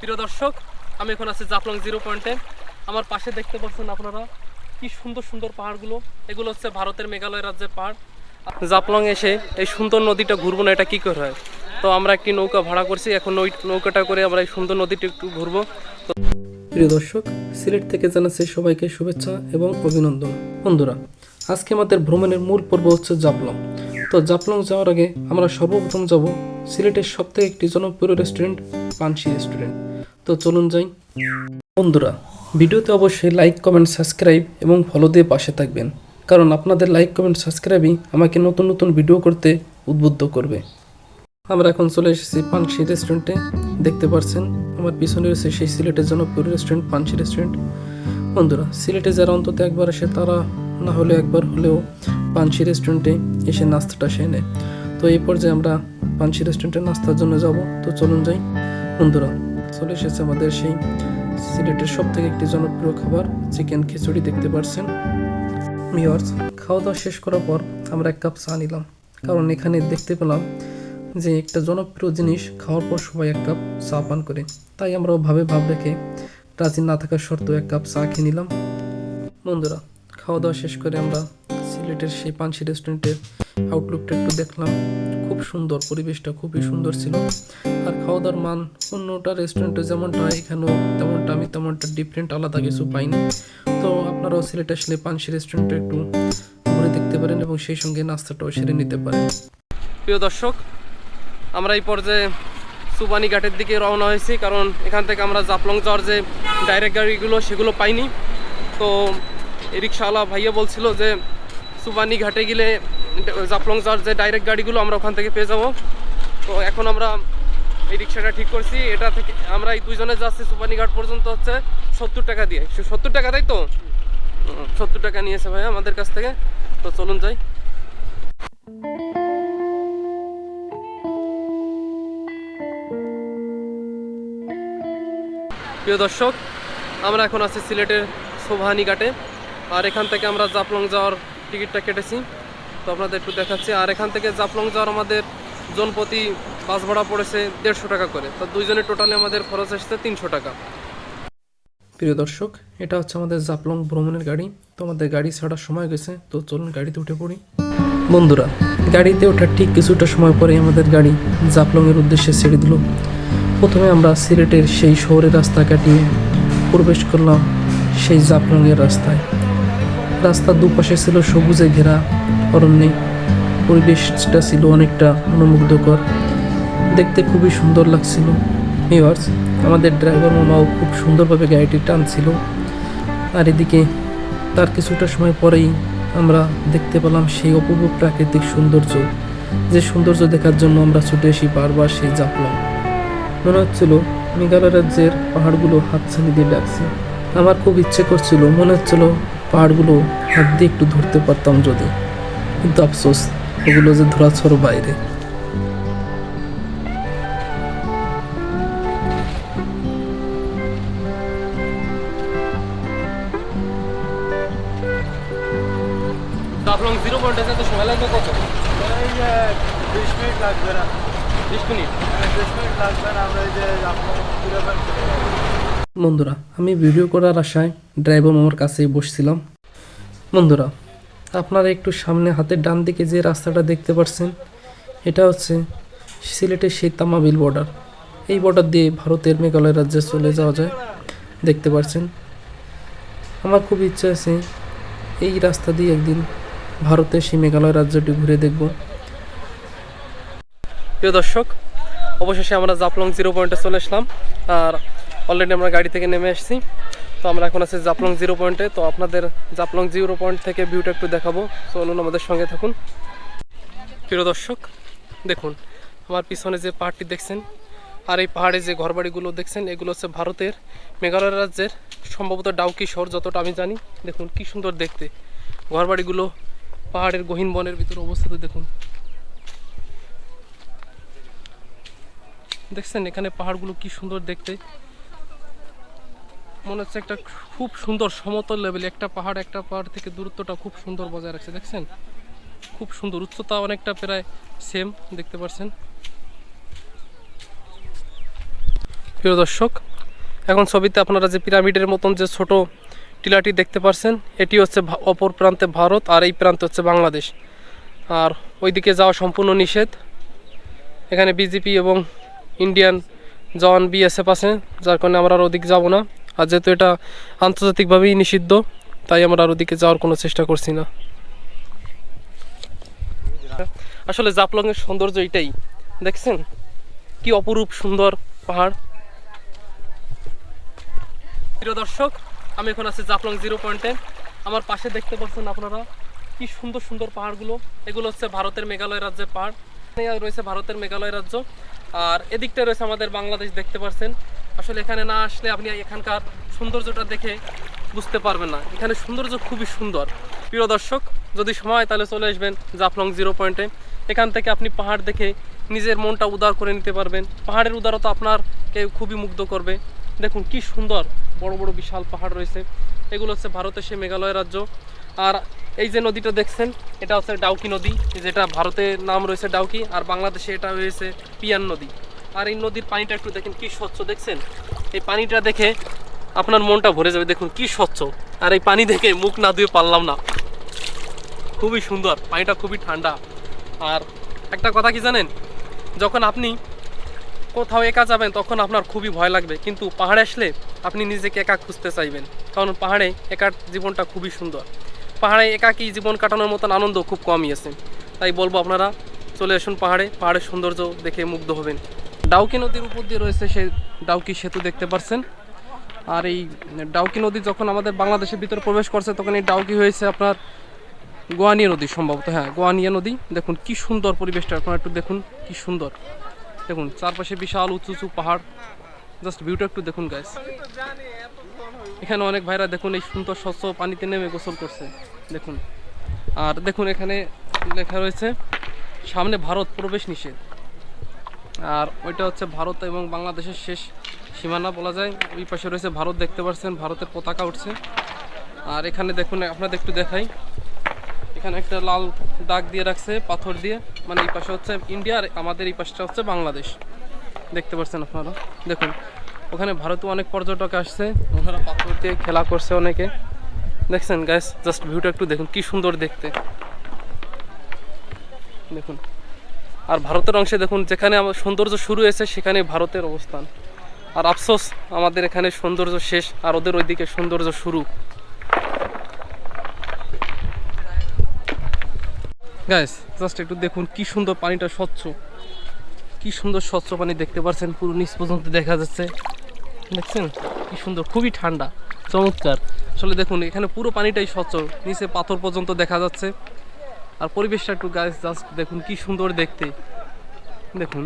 প্রিয় দর্শক, আমি এখন আছি জাফলং জিরো পয়েন্টে। আমার পাশে দেখতে পাচ্ছেন আপনারা কি সুন্দর সুন্দর পাহাড়গুলো। এগুলো হচ্ছে ভারতের মেঘালয় রাজ্যের পাহাড়। জাফলং এসে এই সুন্দর নদীটা ঘুরবো না, এটা কি করে হয়? তো আমরা একটি নৌকা ভাড়া করছি, এখন ওই নৌকাটা করে আমরা এই সুন্দর নদীটা একটু ঘুরবো। প্রিয় দর্শক, সিলেট থেকে জানাচ্ছি সবাইকে শুভেচ্ছা এবং অভিনন্দন। বন্ধুরা, আজকে আমাদের ভ্রমণের মূল পর্ব হচ্ছে জাফলং। তো জাফলং যাওয়ার আগে আমরা সর্বপ্রথম যাব সিলেটের সবথেকে একটি জনপ্রিয় রেস্টুরেন্ট পানসি রেস্টুরেন্ট তো চলুন যাই। বন্ধুরা, ভিডিওতে অবশ্যই লাইক কমেন্ট সাবস্ক্রাইব এবং ফলো দিয়ে পাশে থাকবেন। কারণ আপনাদের লাইক কমেন্ট সাবস্ক্রাইবই আমাকে নতুন নতুন ভিডিও করতে উদ্বুদ্ধ করবে। আমরা এখন চলে এসেছি পানসি রেস্টুরেন্টে দেখতে পাচ্ছেন আমার পিছনে রয়েছে সেই সিলেটের জনপ্রিয় রেস্টুরেন্ট পানসি রেস্টুরেন্ট বন্ধুরা, সিলেটে যারা অন্তত একবার আসে, তারা না হলে একবার হলেও পানসি রেস্টুরেন্টে এসে নাস্তাটা সেরে নেয়। তো এই পর্যায়ে আমরা পানসি রেস্টুরেন্টে নাস্তার জন্য যাব। তো চলুন যাই। বন্ধুরা চলে এসেছে আমাদের সেই সিলেটের সব থেকে একটি জনপ্রিয় খাবার, চিকেন খিচুড়ি, দেখতে পাচ্ছেন মিওয়ার্স খাওয়া দাওয়া শেষ করার পর আমরা এক কাপ চা নিলাম। কারণ এখানে দেখতে পেলাম যে একটা জনপ্রিয় জিনিস, খাওয়ার পর সবাই এক কাপ চা পান করে। তাই আমরা ভাবে ভাব রেখে রাজি না থাকার শর্তেও এক কাপ চা খেয়ে নিলাম। বন্ধুরা খাওয়া দাওয়া শেষ করে আমরা সিলেটের সেই পানসি রেস্টুরেন্টের আউটলুকটা একটু দেখলাম। খুব সুন্দর, পরিবেশটা খুবই সুন্দর ছিল। আর খাওয়া দাওয়ার মান অন্যটা রেস্টুরেন্টে যেমনটা এখানেও তেমনটা, আমি তেমনটা ডিফারেন্ট আলাদা কিছু পাইনি। তো আপনারাও সিলেটে আসলে পানসি রেস্টুরেন্টে একটু ঘুরে দেখতে পারেন এবং সেই সঙ্গে নাস্তাটাও সেরে নিতে পারেন। প্রিয় দর্শক, আমরা এই পর্যায়ে সুবানি ঘাটের দিকে রওনা হয়েছি, কারণ এখান থেকে আমরা জাফলং যাওয়ার যে ডাইরেক্ট গাড়িগুলো, সেগুলো পাইনি। তো রিক্সাওয়ালা ভাইয়া বলছিল যে, সুবানি ঘাটে গেলে জাফলং যাওয়ার যে ডাইরেক্ট গাড়িগুলো আমরা ওখান থেকে পেয়ে যাব। তো এখন আমরা এই রিক্সাটা ঠিক করছি। এটা থেকে আমরা এই দুইজনে যাচ্ছি সুবানি ঘাট পর্যন্ত হচ্ছে সত্তর টাকা দিয়ে। সত্তর টাকা, তাই তো? সত্তর টাকা নিয়েছে ভাইয়া আমাদের কাছ থেকে। তো চলুন যাই। প্রিয় দর্শক, আমরা এখন আছি সিলেটের সোভানি ঘাটে আর এখান থেকে আমরা জাফলং যাওয়ার টিকিটটা কেটেছি। তো আপনাদের একটু দেখাচ্ছি। আর এখান থেকে জাফলং যাওয়ার আমাদের জনপ্রতি বাস ভাড়া পড়েছে দেড়শো টাকা করে। তো দুইজনের টোটালি আমাদের খরচ আসছে তিনশো টাকা। প্রিয় দর্শক, এটা হচ্ছে আমাদের জাপলং ভ্রমণের গাড়ি। তো আমাদের গাড়ি ছাড়ার সময় গেছে, তো চলুন গাড়িতে উঠে পড়ি। বন্ধুরা, গাড়িতে ওঠার ঠিক কিছুটা সময় পরে আমাদের গাড়ি জাপলংয়ের উদ্দেশ্যে ছেড়ে দিল। প্রথমে আমরা সিলেটের সেই শহরের রাস্তা কাটিয়ে প্রবেশ করলাম সেই জাপলংয়ের রাস্তায়। রাস্তার দুপাশে ছিল সবুজে ঘেরা অরণ্যে। পরিবেশটা ছিল অনেকটা মনোমুগ্ধকর। দেখতে খুবই সুন্দর লাগছিল। ভিউয়ার্স আমাদের ড্রাইভার মামাও খুব সুন্দরভাবে গাড়িটি টানছিল। আর এদিকে তার কিছুটা সময় পরেই আমরা দেখতে পেলাম সেই অপূর্ব প্রাকৃতিক সৌন্দর্য। যে সৌন্দর্য দেখার জন্য আমরা ছুটে আসি বারবার সেই জাপলাম। মনে হচ্ছিল মেঘালয় রাজ্যের পাহাড়গুলো হাতছানি দিয়ে ডাকছে। আমার খুব ইচ্ছে করছিল, মনে হচ্ছিল পাহাড়গুলো হাত দিয়ে একটু ধরতে পারতাম যদি। কিন্তু আফসোস ওগুলো যে ধরাছর বাইরে। জাফলং জিরো পয়েন্ট আছে তো সময় লাগবে কত? এই বিশ মিনিট লাগবে না। বিশ মিনিট? বিশ মিনিট লাগবে না আমরা এই যে আপনার ঘুরে বেড়াতে চলে যাব। বন্ধুরা আমি ভিডিও করার আশায় ড্রাইভার মামার কাছেই বসছিলাম। বন্ধুরা আপনারা একটু সামনে হাতের ডান দিকে যে রাস্তাটা দেখতে পাচ্ছেন এটা হচ্ছে সিলেটের সেই তামাবিল বর্ডার। এই বর্ডার দিয়ে ভারতের মেঘালয় রাজ্যে চলে যাওয়া যায়, দেখতে পাচ্ছেন আমার খুব ইচ্ছা আছে এই রাস্তা দিয়ে একদিন ভারতের সেই মেঘালয় রাজ্যটি ঘুরে দেখব। প্রিয় দর্শক, অবশেষে আমরা জাপলং জিরো পয়েন্টে চলে আসলাম আর অলরেডি আমরা গাড়ি থেকে নেমে এসেছি। তো আমরা এখন আছি জাপলং জিরো পয়েন্টে। তো আপনাদের জাপলং জিরো পয়েন্ট থেকে ভিউটা একটু দেখাবো। চলুন আমাদের সঙ্গে থাকুন। প্রিয় দর্শক, দেখুন, আমার পিছনে যে পাহাড়টি দেখছেন, আর এই পাহাড়ে যে ঘরবাড়িগুলো দেখছেন, এগুলো হচ্ছে ভারতের মেঘালয় রাজ্যের সম্ভবত ডাউকি শহর যতটা আমি জানি। দেখুন, কি সুন্দর দেখতে। ঘরবাড়িগুলো পাহাড়ের গহীন বনের ভিতরে অবস্থিত, দেখুন। দেখছেন, এখানে পাহাড়গুলো কি সুন্দর দেখতে। মনে হচ্ছে একটা খুব সুন্দর সমতল লেভেল একটা পাহাড় একটা পাহাড় থেকে দূরত্বটা খুব সুন্দর বজায় রাখছে, দেখছেন? খুব সুন্দর, উচ্চতা অনেকটা প্রায় সেম দেখতে পাচ্ছেন? প্রিয় দর্শক, এখন ছবিতে আপনারা যে পিরামিডের মতন যে ছোট টিলাটি দেখতে পাচ্ছেন, এটি হচ্ছে অপর প্রান্তে ভারত আর এই প্রান্তে হচ্ছে বাংলাদেশ। আর ওইদিকে যাওয়া সম্পূর্ণ নিষেধ। এখানে বিজেপি এবং ইন্ডিয়ান জওয়ান বিএসএফ আছে, যার কারণে আমরা আর ওদিকে যাব না। আর যেহেতু এটা আন্তর্জাতিকভাবেই নিষিদ্ধ, তাই আমরা আর ওদিকে যাওয়ার কোনো চেষ্টা করছি না। আসলে জাপলংয়ের সৌন্দর্য এটাই, দেখছেন? কি অপরূপ সুন্দর পাহাড়। প্রিয় দর্শক, আমি এখন আছি জাপলং জিরো পয়েন্টে। আমার পাশে দেখতে পাচ্ছেন আপনারা কি সুন্দর সুন্দর পাহাড়গুলো। এগুলো হচ্ছে ভারতের মেঘালয় রাজ্যের পাহাড়। রয়েছে ভারতের মেঘালয় রাজ্য। আর এদিকটা রয়েছে আমাদের বাংলাদেশ, দেখতে পাচ্ছেন? আসলে এখানে না আসলে আপনি এখানকার সৌন্দর্যটা দেখে বুঝতে পারবেন না। এখানে সৌন্দর্য খুবই সুন্দর। প্রিয় দর্শক, যদি সময় তাহলে চলে আসবেন জাফলং জিরো পয়েন্টে। এখান থেকে আপনি পাহাড় দেখে নিজের মনটা উদার করে নিতে পারবেন। পাহাড়ের উদারতা আপনার কেউ খুবই মুগ্ধ করবে। দেখুন কি সুন্দর বড় বড় বিশাল পাহাড় রয়েছে। এগুলো হচ্ছে ভারতের সে মেঘালয় রাজ্য। আর এই যে নদীটা দেখছেন, এটা হচ্ছে ডাউকি নদী, যেটা ভারতের নাম রয়েছে ডাউকি, আর বাংলাদেশে এটা রয়েছে পিয়ান নদী। আর এই নদীর পানিটা একটু দেখেন কি স্বচ্ছ, দেখছেন? এই পানিটা দেখে আপনার মনটা ভরে যাবে, দেখুন কি স্বচ্ছ। আর এই পানি দেখে মুখ না ধুয়ে পারলাম না। খুবই সুন্দর, পানিটা খুবই ঠান্ডা। আর একটা কথা কি জানেন? যখন আপনি কোথাও একা যাবেন, তখন আপনার খুবই ভয় লাগবে। কিন্তু পাহাড়ে আসলে আপনি নিজেকে একা খুঁজতে চাইবেন। কারণ পাহাড়ে একার জীবনটা খুবই সুন্দর। পাহাড়ে একাকী জীবন কাটানোর মতন আনন্দ খুব কমই আছে। তাই বলব আপনারা, চলে আসুন পাহাড়ে। পাহাড়ের সৌন্দর্য দেখে মুগ্ধ হবেন। ডাউকি নদীর উপর দিয়ে রয়েছে সেই ডাউকি সেতু দেখতে পাচ্ছেন আর এই ডাউকি নদী যখন আমাদের বাংলাদেশের ভিতরে প্রবেশ করছে, তখন এই ডাউকি হয়েছে আপনার গোয়ানিয়া নদী সম্ভবত। হ্যাঁ গোয়ানিয়া নদী। দেখুন কি সুন্দর পরিবেশটা, আপনারা একটু দেখুন কি সুন্দর। দেখুন, চারপাশে বিশাল উঁচু উঁচু পাহাড়। জাস্ট ভিউটা একটু দেখুন গাইস এখানে অনেক ভাইরা দেখুন এই সুন্দর স্বচ্ছ পানিতে নেমে গোসল করছে। দেখুন। আর দেখুন এখানে লেখা রয়েছে, সামনে ভারত প্রবেশ নিষেধ। আর ওইটা হচ্ছে ভারত এবং বাংলাদেশের শেষ সীমানা বলা যায়। ওই পাশে রয়েছে ভারত, দেখতে পাচ্ছেন, ভারতের পতাকা উঠছে। আর এখানে দেখুন, আপনাদের একটু দেখাই। এখানে একটা লাল দাগ দিয়ে রাখছে, পাথর দিয়ে। মানে এই পাশে হচ্ছে ইন্ডিয়া আর আমাদের এই পাশটা হচ্ছে বাংলাদেশ। দেখতে পাচ্ছেন আপনারা? দেখুন, ওখানে ভারতে অনেক পর্যটক আসছে। ওনারা পাথর দিয়ে খেলা করছে অনেকে। দেখছেন গ্যাস জাস্ট ভিউটা একটু দেখুন, কি সুন্দর দেখতে। দেখুন। আর ভারতের অংশে দেখুন, যেখানে আমার সৌন্দর্য শুরু হয়েছে, সেখানে ভারতের অবস্থান। আর আফসোস, আমাদের এখানে সৌন্দর্য শেষ, আর ওদের ওইদিকে সৌন্দর্য শুরু। গাইস জাস্ট একটু দেখুন, কি সুন্দর পানিটা স্বচ্ছ। কি সুন্দর স্বচ্ছ পানি দেখতে পাচ্ছেন, পুরো নিচ পর্যন্ত দেখা যাচ্ছে। দেখছেন? কি সুন্দর, খুবই ঠান্ডা, চমৎকার। আসলে দেখুন, এখানে পুরো পানিটাই স্বচ্ছ, নিচে পাথর পর্যন্ত দেখা যাচ্ছে। আর পরিবেশটা একটু গাছ জাস্ট দেখুন কি সুন্দর দেখতে। দেখুন,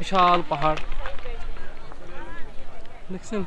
বিশাল পাহাড়। দেখছেন?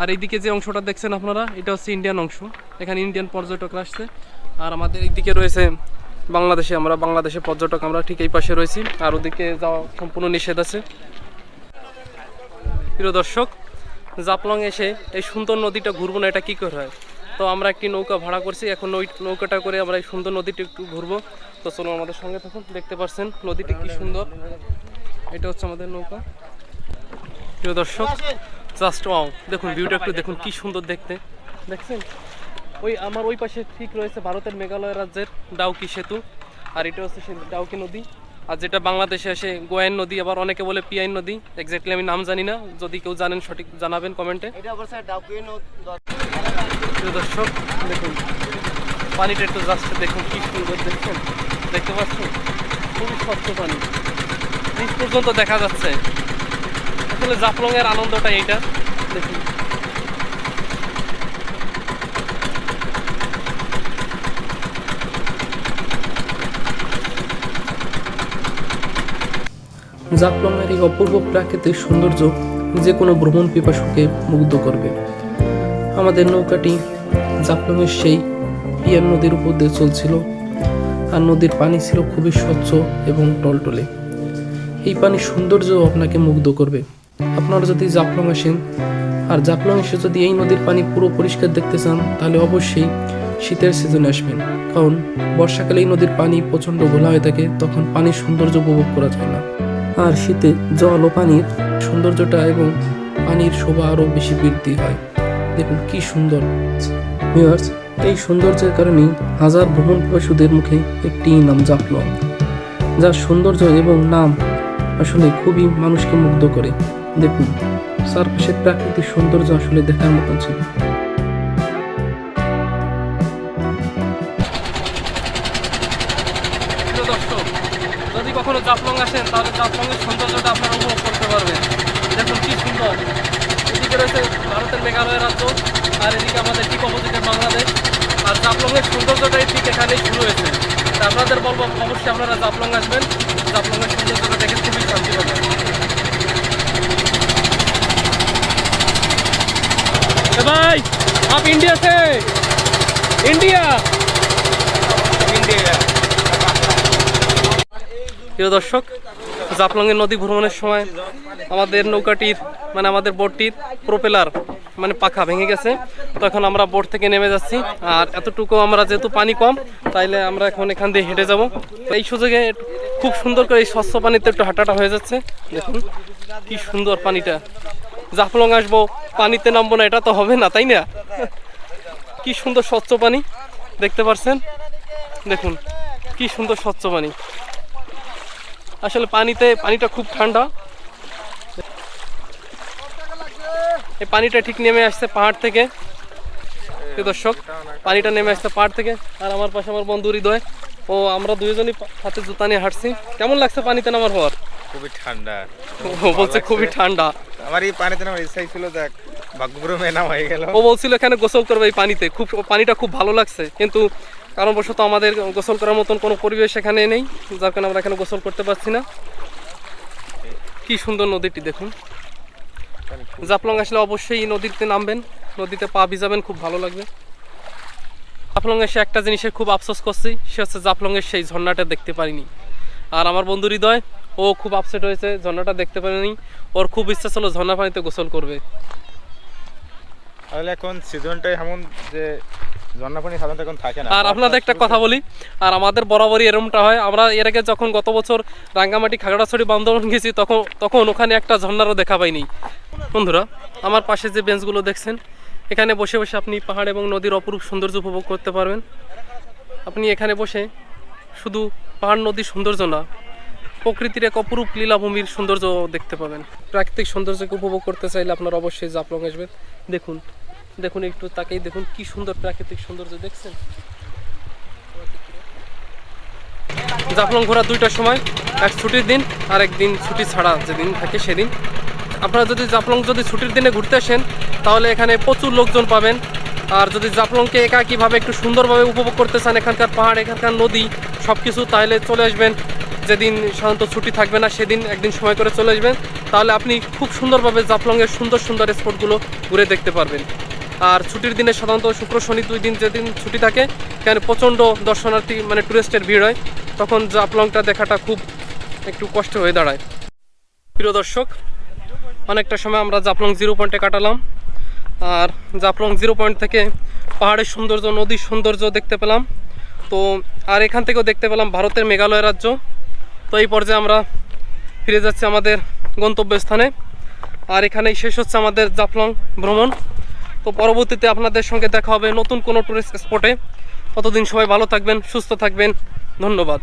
আর এইদিকে যে অংশটা দেখছেন আপনারা, এটা হচ্ছে ইন্ডিয়ান অংশ। এখানে ইন্ডিয়ান পর্যটকরা আসছে। আর আমাদের এইদিকে রয়েছে বাংলাদেশে, আমরা বাংলাদেশে পর্যটক, আমরা ঠিক এই পাশে রয়েছি। আর ওদিকে যাওয়া সম্পূর্ণ নিষেধ আছে। প্রিয় দর্শক জাপলং এসে এই সুন্দর নদীটা ঘুরবো না, এটা কী করে হয়? তো আমরা একটি নৌকা ভাড়া করছি। এখন ওই নৌকাটা করে আমরা এই সুন্দর নদীটি একটু ঘুরবো। তো চলুন আমাদের সঙ্গে থাকুন, দেখতে পাচ্ছেন নদীটি কি সুন্দর। এটা হচ্ছে আমাদের নৌকা। প্রিয় দর্শক জাস্ট ওয়াও দেখুন ভিউটা একটু দেখুন কি সুন্দর দেখতে। দেখছেন? ওই আমার ওই পাশে ঠিক রয়েছে ভারতের মেঘালয় রাজ্যের ডাউকি সেতু, আর এটা হচ্ছে ডাউকি নদী। আর যেটা বাংলাদেশে আসে, গোয়াইন নদী, আবার অনেকে বলে পিয়াইন নদী। এক্স্যাক্টলি আমি নাম জানি না, যদি কেউ জানেন সঠিক জানাবেন কমেন্টে। এটা প্রিয় দর্শক, দেখুন পানিটা একটু দেখুন সুন্দর দেখছেন? দেখতে পাচ্ছেন? খুবই স্বচ্ছ পানি। নিচ পর্যন্ত দেখা যাচ্ছে। আসলে জাফলং এর আনন্দটা এইটা, দেখুন। এই অপূর্ব প্রাকৃতিক সৌন্দর্য যে কোনো ভ্রমণ পিপাসুকে মুগ্ধ করবে। আমাদের নৌকাটি জাফলংয়ের সেই পিয়ার নদীর উপর দিয়ে চলছিল। আর নদীর পানি ছিল খুবই স্বচ্ছ এবং টলটলে। এই পানির সৌন্দর্য আপনাকে মুগ্ধ করবে। আপনারা যদি জাফলং আসেন, আর জাফলং এসে যদি এই নদীর পানি পুরো পরিষ্কার দেখতে চান, তাহলে অবশ্যই শীতের সিজনে আসবেন। কারণ বর্ষাকালে এই নদীর পানি প্রচণ্ড ঘোলা হয়ে থাকে, তখন পানির সৌন্দর্য উপভোগ করা যায় না। আর শীতে জল ও পানির সৌন্দর্যটা এবং পানির শোভা আরও বেশি বৃদ্ধি হয়। দেখুন কি সুন্দর। ভিউয়ার্স এই সৌন্দর্যের কারণেই হাজার ভ্রমণ পিপাসুদের মুখে একটি নাম জাপলং। যার সৌন্দর্য এবং নাম আসলে খুবই মানুষকে মুগ্ধ করে। দেখুন, চারপাশের প্রাকৃতিক সৌন্দর্য আসলে দেখার মতন ছিল। যদি কখনো জাফলং আসেন, তাহলে জাফলংয়ের সৌন্দর্যটা আপনারা উপভোগ করতে পারবেন। দেখুন কি সুন্দর। এদিকে রয়েছে মেঘালয় রাজ্য আর এদিকে আমাদের ঠিক অপোজিটের বাংলাদেশ। আর জাফলংয়ের সৌন্দর্যটাই ঠিক এখানেই শুরু হয়েছে। তা আপনাদের বলব অবশ্যই আপনারা জাফলং আসবেন। জাফলংয়ের সৌন্দর্যটা দেখে খুবই শান্তি পাবেন। ভাই আপ ইন্ডিয়া সে ইন্ডিয়া ইন্ডিয়া প্রিয় দর্শক জাফলংয়ের নদী ভ্রমণের সময় আমাদের নৌকাটির মানে আমাদের বোটটির প্রোপেলার মানে পাখা ভেঙে গেছে। তো এখন আমরা বোট থেকে নেমে যাচ্ছি। আর এতটুকু আমরা যেহেতু পানি কম, তাইলে আমরা এখন এখান দিয়ে হেঁটে যাব। এই সুযোগে খুব সুন্দর করে এই স্বচ্ছ পানিতে একটু হাঁটাটা হয়ে যাচ্ছে। দেখুন, কি সুন্দর পানিটা। জাফলং আসব, পানিতে নামবো না, এটা তো হবে না, তাই না? কি সুন্দর স্বচ্ছ পানি, দেখতে পারছেন? দেখুন, কি সুন্দর স্বচ্ছ পানি। আসলে পানিতে পানিটা খুব ঠান্ডা। এই পানিটা ঠিক নেমে আসছে পাহাড় থেকে। দর্শক পানিটা নেমে আসছে পাহাড় থেকে। আর আমার পাশে আমার বন্ধু হৃদয়। ও আমরা দুইজনই হাতে জুতা নিয়ে হাঁটছি। কেমন লাগছে পানিতে নামার পর? খুবই ঠান্ডা। ও বলছে খুবই ঠান্ডা। আমার এই পানিতে নামার ইচ্ছাই ছিল দেখ ভাগ্যক্রমে নাম হয়ে গেল। ও বলছিল এখানে গোসল করবে এই পানিতে? খুব পানিটা খুব ভালো লাগছে। কিন্তু কারণবশত আমাদের গোসল করার মতন কোনো পরিবেশ এখানে নেই, যার কারণে আমরা এখানে গোসল করতে পারছি না। কি সুন্দর নদীটি দেখুন। জাফলং আসলে অবশ্যই নদীতে নামবেন, নদীতে পা ভিজাবেন, খুব ভালো লাগবে। জাফলং এসে একটা জিনিসের খুব আফসোস করছি, সে হচ্ছে জাফলংয়ের সেই ঝর্ণাটা দেখতে পারিনি। আর আমার বন্ধু হৃদয়, ও খুব আপসেট হয়েছে, ঝর্ণাটা দেখতে পারেনি। ওর খুব ইচ্ছা ছিল ঝর্ণা পানিতে গোসল করবে। তাহলে এখন সিজনটাই এমন যে ঝর্ণা পানি সাধারণত এখন থাকে না। আর আপনাদের একটা কথা বলি, আর আমাদের বরাবরই এরকমটা হয়। আমরা এর আগে যখন গত বছর রাঙ্গামাটি খাগড়াছড়ি বান্দরবান গেছি, তখন তখন ওখানে একটা ঝর্ণারও দেখা পাইনি। বন্ধুরা, আমার পাশে যে বেঞ্চগুলো দেখছেন, এখানে বসে বসে আপনি পাহাড় এবং নদীর অপরূপ সৌন্দর্য উপভোগ করতে পারবেন। আপনি এখানে বসে শুধু পাহাড় নদীর সৌন্দর্য না, প্রকৃতির এক অপরূপ লীলাভূমির সৌন্দর্য দেখতে পাবেন। প্রাকৃতিক সৌন্দর্যকে উপভোগ করতে চাইলে আপনারা অবশ্যই জাফলং আসবেন। দেখুন দেখুন একটু তাকেই দেখুন, কি সুন্দর প্রাকৃতিক সৌন্দর্য দেখছেন? জাফলং ঘোরা দুইটার সময়, এক ছুটির দিন আর একদিন ছুটি ছাড়া যেদিন থাকে সেদিন। আপনারা যদি জাফলং যদি ছুটির দিনে ঘুরতে আসেন, তাহলে এখানে প্রচুর লোকজন পাবেন। আর যদি জাফলংকে একা কীভাবে একটু সুন্দরভাবে উপভোগ করতে চান, এখানকার পাহাড়, এখানকার নদী সব কিছু তাহলে চলে আসবেন। যেদিন সাধারণত ছুটি থাকবে না, সেদিন একদিন সময় করে চলে আসবেন। তাহলে আপনি খুব সুন্দরভাবে জাফলংয়ের সুন্দর সুন্দর স্পটগুলো ঘুরে দেখতে পারবেন। আর ছুটির দিনে সাধারণত শুক্র, শনি দুই দিন যেদিন ছুটি থাকে সেখানে প্রচণ্ড দর্শনার্থী মানে টুরিস্টের ভিড় হয়, তখন জাফলংটা দেখাটা খুব একটু কষ্ট হয়ে দাঁড়ায়। প্রিয় দর্শক, অনেকটা সময় আমরা জাফলং জিরো পয়েন্টে কাটালাম, আর জাফলং জিরো পয়েন্ট থেকে পাহাড়ের সৌন্দর্য, নদীর সৌন্দর্য দেখতে পেলাম। তো, আর এখান থেকেও দেখতে পেলাম ভারতের মেঘালয় রাজ্য। তো এই পর্যায়ে আমরা ফিরে যাচ্ছি আমাদের গন্তব্যস্থানে, আর এখানেই শেষ হচ্ছে আমাদের জাফলং ভ্রমণ। তো পরবর্তীতে আপনাদের সঙ্গে দেখা হবে নতুন কোনো টুরিস্ট স্পটে ততদিন সবাই ভালো থাকবেন, সুস্থ থাকবেন। ধন্যবাদ।